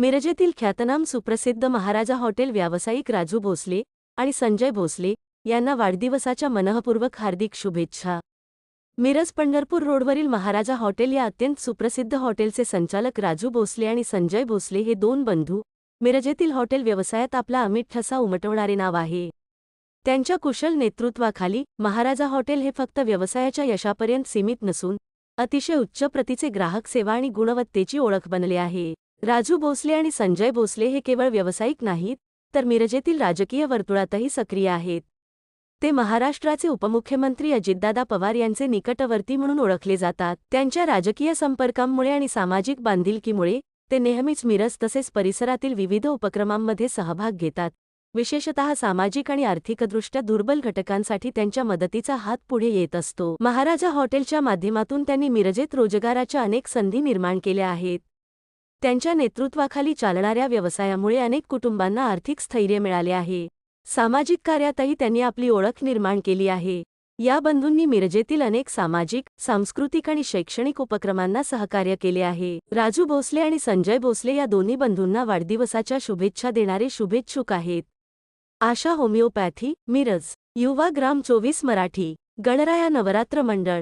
मिरजेतील ख्यातनाम सुप्रसिद्ध महाराजा हॉटेल व्यावसायिक राजू भोसले आणि संजय भोसले यांना वाढदिवसाच्या मनःपूर्वक हार्दिक शुभेच्छा. मिरज पंढरपूर रोडवरील महाराजा हॉटेल या अत्यंत सुप्रसिद्ध हॉटेलचे संचालक राजू भोसले आणि संजय भोसले हे दोन बंधू मिरजेतील हॉटेल व्यवसायात आपला अमित ठसा उमटवणारे नाव आहे. त्यांच्या कुशल नेतृत्वाखाली महाराजा हॉटेल हे फक्त व्यवसायाच्या यशापर्यंत सीमित नसून अतिशय उच्च प्रतीचे ग्राहक सेवा आणि गुणवत्तेची ओळख बनले आहे. राजू भोसले आणि संजय भोसले हे केवळ व्यावसायिक नाहीत तर मिरजेतील राजकीय वर्तुळातही सक्रिय आहेत. ते महाराष्ट्राचे उपमुख्यमंत्री अजितदादा पवार यांचे निकटवर्ती म्हणून ओळखले जातात. त्यांच्या राजकीय संपर्कांमुळे आणि सामाजिक बांधिलकीमुळे ते नेहमीच मिरज तसेच परिसरातील विविध उपक्रमांमध्ये सहभाग घेतात. विशेषतः सामाजिक आणि आर्थिकदृष्ट्या दुर्बल घटकांसाठी त्यांच्या मदतीचा हात पुढे येत असतो. महाराजा हॉटेलच्या माध्यमातून त्यांनी मिरजेत रोजगाराच्या अनेक संधी निर्माण केल्या आहेत. त्यांच्या नेतृत्वाखाली चालणाऱ्या व्यवसायामुळे अनेक कुटुंबांना आर्थिक स्थैर्य मिळाले आहे. सामाजिक कार्यातही त्यांनी आपली ओळख निर्माण केली आहे. या बंधूंनी मिरजेतील अनेक सामाजिक सांस्कृतिक आणि शैक्षणिक उपक्रमांना सहकार्य केले आहे. राजू भोसले आणि संजय भोसले या दोन्ही बंधूंना वाढदिवसाच्या शुभेच्छा देणारे शुभेच्छुक आहेत. आशा होमिओपॅथी मिरज युवा ग्राम चोवीस मराठी गणराया नवरात्र मंडळ.